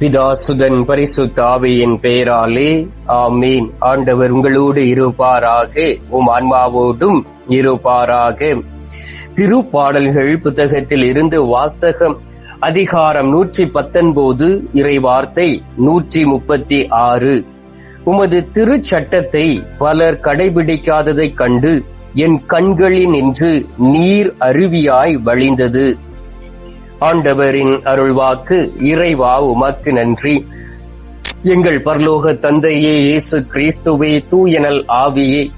பிதாசுதன் பரிசுத்தாவியின் பெயராலே ஆமீன். ஆண்டவர் உங்களோடு இருப்பாராக உம் ஆன்மாவோடும் இருப்பாராக. திருப்பாடல்கள் புத்தகத்தில் இருந்து வாசகம் அதிகாரம் நூற்றி பத்தொன்பது இறைவார்த்தை நூற்றி முப்பத்தி ஆறு. உமது திருச்சட்டத்தை பலர் கடைபிடிக்காததைக் கண்டு என் கண்களினின்று நீர் அருவியாய் வழிந்தது. ஆண்டவரின் அருள்வாக்கு இறைவா உமக்கு நன்றி. எங்கள் பரலோக தந்தையே இயேசு கிறிஸ்துவே தூயனல் ஆவியே.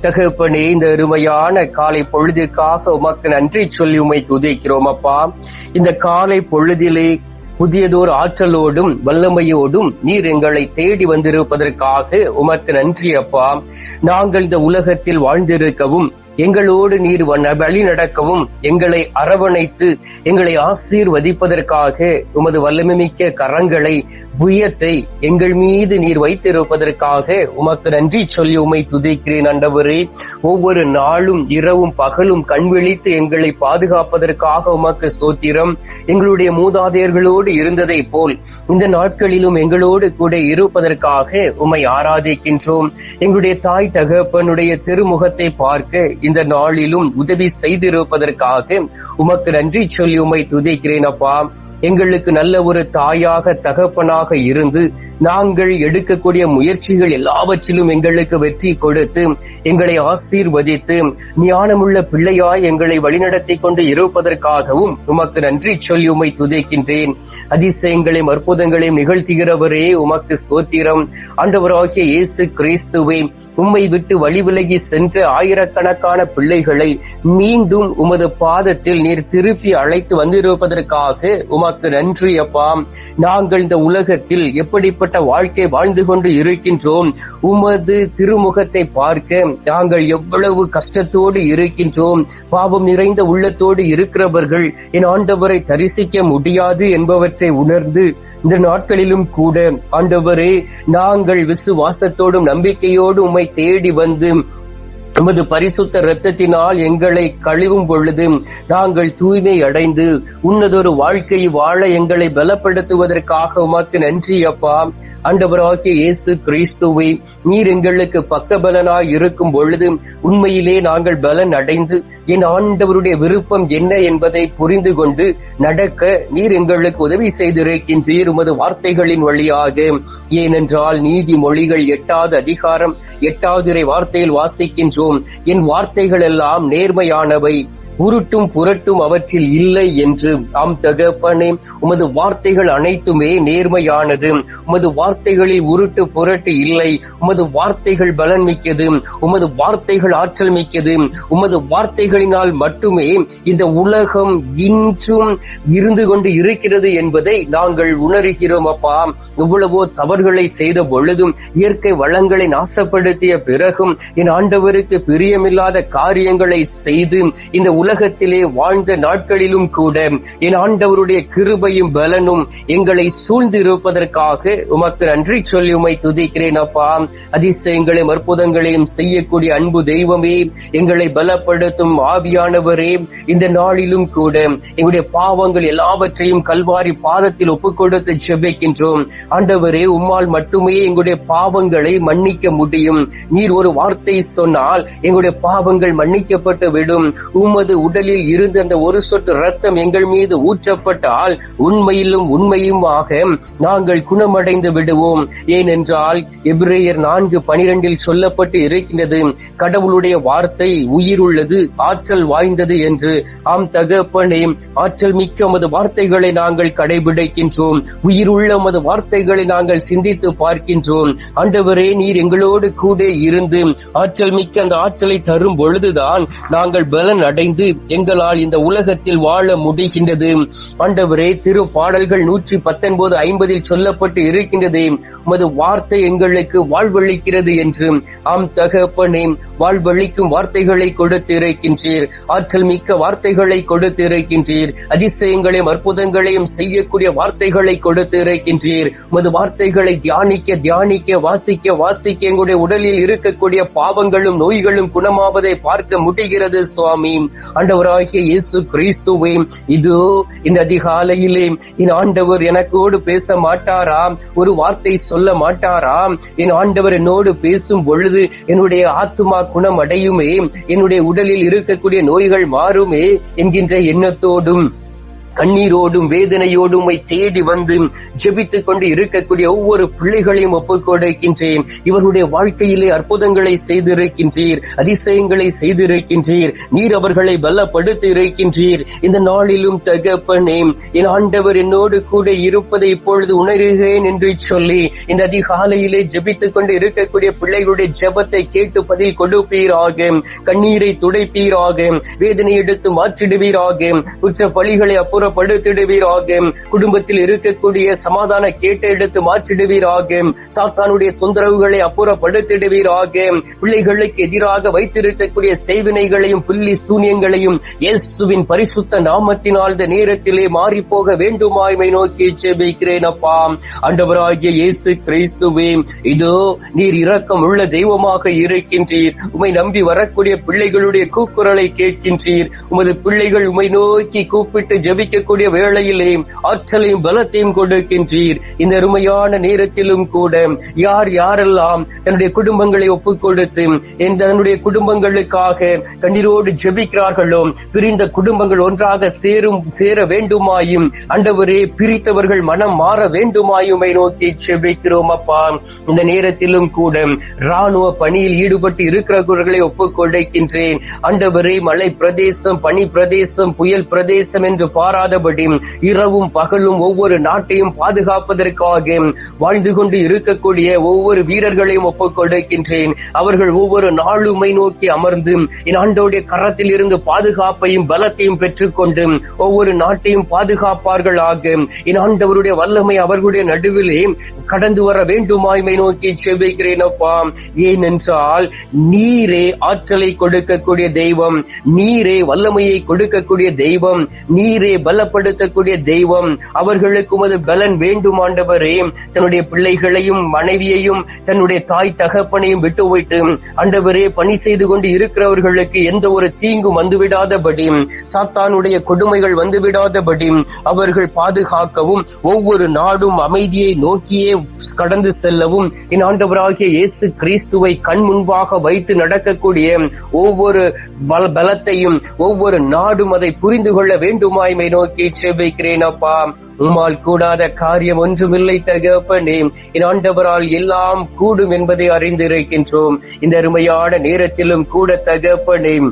தகப்பனே இந்த அருமையான காலை பொழுதிற்காக உமக்கு நன்றி சொல்லி உமை துதிக்கிறோம் அப்பா. இந்த காலை பொழுதிலே புதியதோர் ஆற்றலோடும் வல்லமையோடும் நீர் எங்களை தேடி வந்திருப்பதற்காக உமக்கு நன்றி அப்பா. நாங்கள் இந்த உலகத்தில் வாழ்ந்திருக்கவும் எங்களோடு நீர் வழி நடக்கவும் எங்களை அரவணைத்து எங்களை ஆசீர்வதிப்பதற்காக உமது வல்லமைமிக்க கரங்களை புயத்தை எங்கள் மீது நீர் வைத்திருப்பதற்காக உமக்கு நன்றி சொல்லி உமை துதிக்கிறேன் அண்டவரே ஒவ்வொரு நாளும் இரவும் பகலும் கண் விழித்து எங்களை பாதுகாப்பதற்காக உமக்கு ஸ்தோத்திரம். எங்களுடைய மூதாதையர்களோடு இருந்ததை போல் இந்த நாட்களிலும் எங்களோடு கூட இருப்பதற்காக உமை ஆராதிக்கின்றோம். எங்களுடைய தாய் தகப்பனுடைய திருமுகத்தை பார்க்க இந்த நாளிலும் உதவி செய்திருப்பதற்காக உமக்கு நன்றி சொல்லி உமை துதிக்கிறேன் அப்பா. எங்களுக்கு நல்ல ஒரு தாயாக தகப்பனாக இருந்து நாங்கள் எடுக்கக்கூடிய முயற்சிகள் எல்லாவற்றிலும் எங்களுக்கு வெற்றி கொடுத்து எங்களை ஆசீர்வதித்து ஞானமுள்ள பிள்ளையாய் எங்களை வழிநடத்தி கொண்டு இருப்பதற்காகவும் உமக்கு நன்றி சொல்லி உமை துதிக்கின்றேன். அதிசயங்களையும் அற்புதங்களையும் நிகழ்த்துகிறவரே உமக்கு ஸ்தோத்திரம். ஆண்டவராகிய இயேசு கிறிஸ்துவே உம்மை விட்டு வழி விலகி சென்ற ஆயிரக்கணக்கான பிள்ளைகளை மீண்டும் உமது பாதத்தில் நீர் திருப்பி அழைத்து வந்திருப்பதற்காக உமக்கு நன்றி அப்பா. நாங்கள் இந்த உலகத்தில் எப்படிப்பட்ட வாழ்க்கை வாழ்ந்து கொண்டு இருக்கின்றோம் உமது திருமுகத்தை பார்க்க நாங்கள் எவ்வளவு கஷ்டத்தோடு இருக்கின்றோம் பாவம் நிறைந்த உள்ளத்தோடு இருக்கிறவர்கள் என் ஆண்டவரை தரிசிக்க முடியாது என்பவற்றை உணர்ந்து இந்த நாட்களிலும் கூட ஆண்டவரே நாங்கள் விசுவாசத்தோடும் நம்பிக்கையோடு உம்மை தேடி வந்து உமது பரிசுத்த இரத்தத்தினால் எங்களை கழிவும் பொழுது நாங்கள் தூய்மை அடைந்து உன்னதொரு வாழ்க்கை வாழ எங்களை பலப்படுத்துவதற்காக உமக்கு நன்றி அப்பா. ஆண்டவராகிய இயேசு கிறிஸ்துவை நீர் எங்களுக்கு பக்கபலனாய் இருக்கும் பொழுது உண்மையிலே நாங்கள் பலன் அடைந்து என் ஆண்டவருடைய விருப்பம் என்ன என்பதை புரிந்து கொண்டு நடக்க நீர் எங்களுக்கு உதவி செய்திருக்கின்றீர் உமது வார்த்தைகளின் வழியாக. ஏனென்றால் நீதி மொழிகள் எட்டாவது அதிகாரம் எட்டாவது வார்த்தையில் வாசிக்கின்றோம். சொல்கிறோம் என் வார்த்தைகள் எல்லாம் நேர்மையானவை. உருட்டும் புரட்டும் அவற்றில் இல்லை என்று ஆம் தகப்பனே உமது வார்த்தைகள் அனைத்துமே நேர்மையானது. உமது வார்த்தைகளில் உருட்டு புரட்டு இல்லை. உமது வார்த்தைகள் பலன் மிக்கது. உமது வார்த்தைகள் ஆற்றல் மிக்கது. உமது வார்த்தைகளினால் மட்டுமே இந்த உலகம் இன்றும் இருந்து கொண்டு இருக்கிறது என்பதை நாங்கள் உணர்கிறோம் அப்பா. எவ்வளவோ தவறுகளை செய்த பொழுதும் இயற்கை வளங்களை நாசப்படுத்திய பிறகும் என் ஆண்டவருக்கு பிரியமில்லாத காரியங்களை செய்து இந்த உலகத்திலே வாழ்ந்த நாட்களிலும் கூட என் ஆண்டவருடைய கிருபையும் பலனும் எங்களை சூழ்ந்து இருப்பதற்காக உமக்கு நன்றி சொல்லி உமை துதிக்கிறேன் அப்பா. அதிசயங்களையும் அற்புதங்களையும் செய்யக்கூடிய அன்பு தெய்வமே எங்களை பலப்படுத்தும் ஆவியானவரே. இந்த நாளிலும் கூட எங்களுடைய பாவங்கள் எல்லாவற்றையும் கல்வாரி பாதத்தில் ஒப்புக் கொடுத்து ஜெபிக்கின்றோம். ஆண்டவரே உம்மால் மட்டுமே எங்களுடைய பாவங்களை மன்னிக்க முடியும். நீர் ஒரு வார்த்தை சொன்னால் எங்களுடைய பாவங்கள் மன்னிக்கப்பட்டு விடும். உமது உடலில் இருந்து அந்த ஒரு சொட்டு ரத்தம் எங்கள் மீது ஊற்றப்பட்டால் உண்மையிலும் உண்மையுமாக நாங்கள் குணமடைந்து விடுவோம். ஏனென்றால் எபிரேயர் நான்கு பனிரெண்டில் சொல்லப்பட்டு இருக்கின்றது கடவுளுடைய வார்த்தை உயிர் உள்ளது ஆற்றல் வாய்ந்தது என்று. ஆம் தகப்பனே ஆற்றல் மிக்க உமது வார்த்தைகளை நாங்கள் கடைபிடிக்கின்றோம். உயிருள்ள உள்ள உமது வார்த்தைகளை நாங்கள் சிந்தித்து பார்க்கின்றோம். ஆண்டவரே நீர் எங்களோடு கூட இருந்து ஆற்றல் மிக்க அந்த ஆற்றலை தரும் பொழுதுதான் நாங்கள் பலன் அடைந்து எங்களால் இந்த உலகத்தில் வாழ முடிகின்றது. ஆண்டவரே திரு பாடல்கள் நூற்றி பத்தொன்பது ஐம்பதில் சொல்லப்பட்டு இருக்கின்றது உமது வார்த்தை எங்களுக்கு வாழ்வழிக்கிறது என்று. ஆம் தகப்பனே வாழ்வழிக்கும் வார்த்தைகளை கொடுத்து இருக்கின்றீர் ஆற்றல் மிக்க வார்த்தைகளை கொடுத்து இருக்கின்றீர் அதிசயங்களையும் அற்புதங்களையும் செய்யக்கூடிய வார்த்தைகளை கொடுத்து இருக்கின்றீர் உமது வார்த்தைகளை தியானிக்க தியானிக்க வாசிக்க வாசிக்க எங்களுடைய உடலில் இருக்கக்கூடிய பாவங்களும் நோய் நோய்களும் குணமாவதை பார்க்க முடிகிறது சுவாமி. ஆண்டவராகிய இயேசு கிறிஸ்துவே இதோ இந்த அதிகாலையிலே என் ஆண்டவர் எனக்கோடு பேச மாட்டாராம் ஒரு வார்த்தை சொல்ல மாட்டாராம். என் ஆண்டவர் என்னோடு பேசும் பொழுது என்னுடைய ஆத்மா குணம் அடையுமே என்னுடைய உடலில் இருக்கக்கூடிய நோய்கள் மாறுமே என்கின்ற எண்ணத்தோடும். கண்ணீரோடும் வேதனையோடும் உம்மை தேடி வந்து ஜெபித்துக் கொண்டு இருக்கக்கூடிய ஒவ்வொரு பிள்ளைகளையும் ஒப்புக்கொடுக்கின்றேன். இவருடைய வாழ்க்கையிலே அற்புதங்களை செய்திருக்கின்றீர் அதிசயங்களை செய்திருக்கின்றீர் நீர் அவர்களை பலப்படுத்தி இருக்கின்றீர் இந்த நாளிலும் தகப்பனே என் ஆண்டவர் என்னோடு கூட இருப்பதை இப்பொழுது உணர்கிறேன் என்று சொல்லி இந்த அதிகாலையிலே ஜெபித்துக் கொண்டு இருக்கக்கூடிய பிள்ளைகளுடைய ஜெபத்தை கேட்டு பதில் கொடுப்பீராக கண்ணீரை துடைப்பீராக வேதனை எடுத்து மாற்றிடுவீராக குற்ற பழிகளை அப்புறம் அப்புறப்படுத்திடுவீராக குடும்பத்தில் இருக்கக்கூடிய சமாதான கேட்டை எடுத்து மாற்றிடுவீராக. சாத்தானுடைய தொந்தரவுகளை அப்புறப்படுத்திடுவீராக. பிள்ளைகளுக்கு எதிராக வைத்திருக்கக்கூடிய செய்வினைகளையும் புள்ளி சூன்யங்களையும் இயேசுவின் பரிசுத்த நாமத்தினால் இந்த நேரத்திலே மாறி போக வேண்டுமாய்மை நோக்கி ஜெபிக்கிறேன் அப்பா. ஆண்டவராகிய இயேசு கிறிஸ்துவே இதோ நீர் இரக்கம் உள்ள தெய்வமாக இருக்கின்றீர். உமை நம்பி வரக்கூடிய பிள்ளைகளுடைய கூக்குரலை கேட்கின்றீர். உமது பிள்ளைகள் உமை நோக்கி கூப்பிட்டு ஜெபிக்கக்கூடிய வேளையிலே ஆற்றலையும் பலத்தையும் கொடுக்கின்றீர். இந்த அருமையான நேரத்திலும் கூட யார் யாரெல்லாம் தன்னுடைய குடும்பங்களை ஒப்புக் கொடுத்து தன்னுடைய குடும்பங்களுக்காக கண்ணீரோடு ஜெபிக்கிறார்களோ பிரிந்த குடும்பங்கள் ஒன்றாக சேரும் சேர வேண்டுமாயும் அண்டவரே பிரித்தவர்கள் மனம் மாற வேண்டுமாயுமை நோக்கி ஜெபிக்கிறோம் அப்பா. இந்த நேரத்திலும் கூட ராணுவ பணியில் ஈடுபட்டு இருக்கிறவர்களை ஒப்புக் கொடுக்கின்றேன் அண்டவரே மலை பிரதேசம் பனி பிரதேசம் புயல் பிரதேசம் என்று பாரா மாறாதபடி இரவும் பகலும் ஒவ்வொரு நாட்டையும் பாதுகாப்பதற்காக வாழ்ந்து கொண்டு இருக்கக்கூடிய ஒவ்வொரு வீரர்களையும் ஒப்புக் கொடுக்கின்றேன். அவர்கள் ஒவ்வொரு நாளுமை நோக்கி அமர்ந்து என் ஆண்டோடைய கரத்தில் இருந்து பாதுகாப்பையும் பலத்தையும் பெற்றுக்கொண்டு ஒவ்வொரு நாட்டையும் பாதுகாப்பார்களாக. என் ஆண்டவருடைய வல்லமை அவர்களுடைய நடுவிலே கடந்து வர வேண்டுமாய்மை நோக்கி செபிக்கிறேன் அப்பா. ஏனென்றால் நீரே ஆற்றலை கொடுக்கக்கூடிய தெய்வம் நீரே வல்லமையை கொடுக்கக்கூடிய தெய்வம் நீரே பலப்படுத்தக்கூடிய தெய்வம். அவர்களுக்கு உமது பலன் வேண்டும் ஆண்டவரே. தன்னுடைய பிள்ளைகளையும் மனைவியையும் தன்னுடைய தாய் தகப்பனையும் விட்டு போயிட்டு ஆண்டவரே பணி செய்து கொண்டு இருக்கிறவர்களுக்கு எந்த ஒரு தீங்கும் வந்துவிடாதபடி சாத்தானுடைய கொடுமைகள் வந்துவிடாதபடி அவர்கள் பாதுகாக்கவும் ஒவ்வொரு நாடும் அமைதியை நோக்கியே கடந்து செல்லவும் என் ஆண்டவராகிய இயேசு கிறிஸ்துவை கண் முன்பாக வைத்து நடக்கக்கூடிய ஒவ்வொரு பல- பலத்தையும் ஒவ்வொரு நாடும் அதை புரிந்து கொள்ள வேண்டுமாய்மை நோக்கி செபிக்கிறேன் அப்பா. உம்மால் கூடாத காரியம் ஒன்றுமில்லை தகப்பனே. என் ஆண்டவரால் எல்லாம் கூடும் என்பதை அறிந்திருக்கின்றோம். இந்த அருமையான நேரத்திலும் கூட தகப்பனே.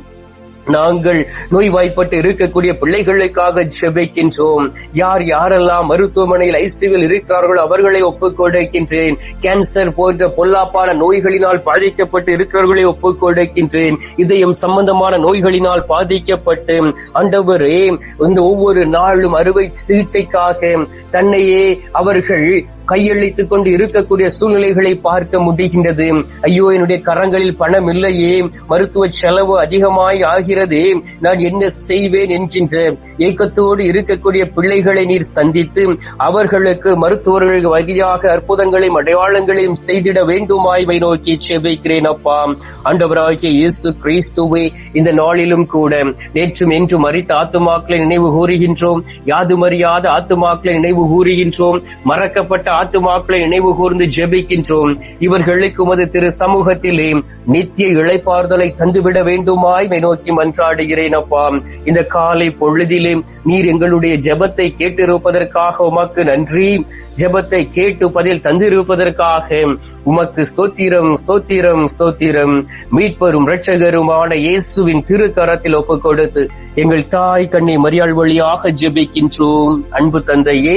நாங்கள் நோய்வாய்ப்பட்டு இருக்கக்கூடிய பிள்ளைகளுக்காக ஜெபிக்கின்றோம். யார் யாரெல்லாம் மருத்துவமனையில் ஐசியூவில் இருக்கிறார்களோ அவர்களை ஒப்புக்கொடுக்கின்றேன். கேன்சர் போன்ற பொல்லாப்பான நோய்களினால் பாதிக்கப்பட்டு இருக்கிறவர்களை ஒப்புக்கொடுக்கின்றேன். இதயம் சம்பந்தமான நோய்களினால் பாதிக்கப்பட்டு அண்டவரே இந்த ஒவ்வொரு நாளும் அறுவை சிகிச்சைக்காக தன்னையே அவர்கள் கையளித்துக் கொண்டு இருக்கக்கூடிய சூழ்நிலைகளை பார்க்க முடிகின்றது. ஐயோ என்னுடைய கரங்களில் பணம் இல்லையே. மருத்துவ செலவு அதிகமாய் ஆகிறதே. நான் என்ன செய்வேன் என்கின்ற ஏக்கத்தோடு இருக்கக்கூடிய பிள்ளைகளை நீர் சந்தித்து அவர்களுக்கு மருத்துவர்கள் வழியாக அற்புதங்களையும் அடையாளங்களையும் செய்திட வேண்டுமாய்வை நோக்கி செவிக்கிறேன் அப்பா. ஆண்டவராகிய இயேசு கிறிஸ்துவை இந்த நாளிலும் கூட நேற்றும் என்றும் மறித்த ஆத்துமாக்களை நினைவு கூறுகின்றோம். யாதுமறியாத ஆத்துமாக்களை நினைவு கூறுகின்றோம். மறக்கப்பட்ட ஆத்துமாக்களை நினைவு கூர்ந்து ஜெபிக்கின்றோம். இவர்களுக்கு உமது திரு சமூகத்திலே நித்திய இழைப்பார்தலை தந்துவிட வேண்டுமாய் நோக்கி மன்றாடுகிறேன் அப்பா. இந்த காலை பொழுதிலே நீர் எங்களுடைய ஜெபத்தை கேட்டிருப்பதற்காக உமக்கு நன்றி. ஜெபத்தை கேட்டு பதில் தந்திருப்பதற்காக உமக்கு ஸ்தோத்திரம் ஸ்தோத்திரம் ஸ்தோத்திரம். மீட்பரும் இரட்சகருமான இயேசுவின் திருக்கரத்தில் ஒப்புக் கொடுத்து எங்கள் தாய் கண்ணை மரியாள் வழியாக ஜெபிக்கின்றோம். அன்பு தந்தையே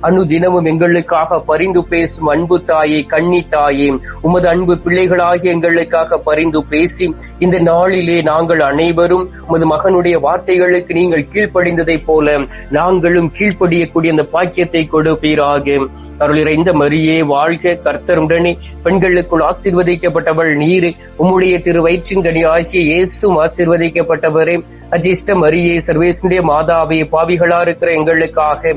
அனுதினமும் எங்களுக்காக பரிந்து பேசும் அன்பு தாயே கண்ணி தாயே உமது அன்பு பிள்ளைகளாகி எங்களுக்காக பரிந்து பேசி இந்த நாளிலே நாங்கள் அனைவரும் உமது மகனுடைய வார்த்தைகளுக்கு நீங்கள் கீழ்ப்படிந்ததை போல நாங்களும் கீழ்ப்படியக்கூடிய அந்த பாக்கியத்தை கொடுப்பீராக. அருள் மரியே வாழ்க கர்த்தருடனே. பெண்களுக்குள் ஆசீர்வதிக்கப்பட்டவள் நீர். உம்முடைய திரு வயிற்றின்கனி ஆகிய இயேசும் ஆசீர்வதிக்கப்பட்டவரே. அஜிஷ்ட மரியே சர்வேசுடைய மாதாவே பாவிகளா இருக்கிற எங்களுக்காக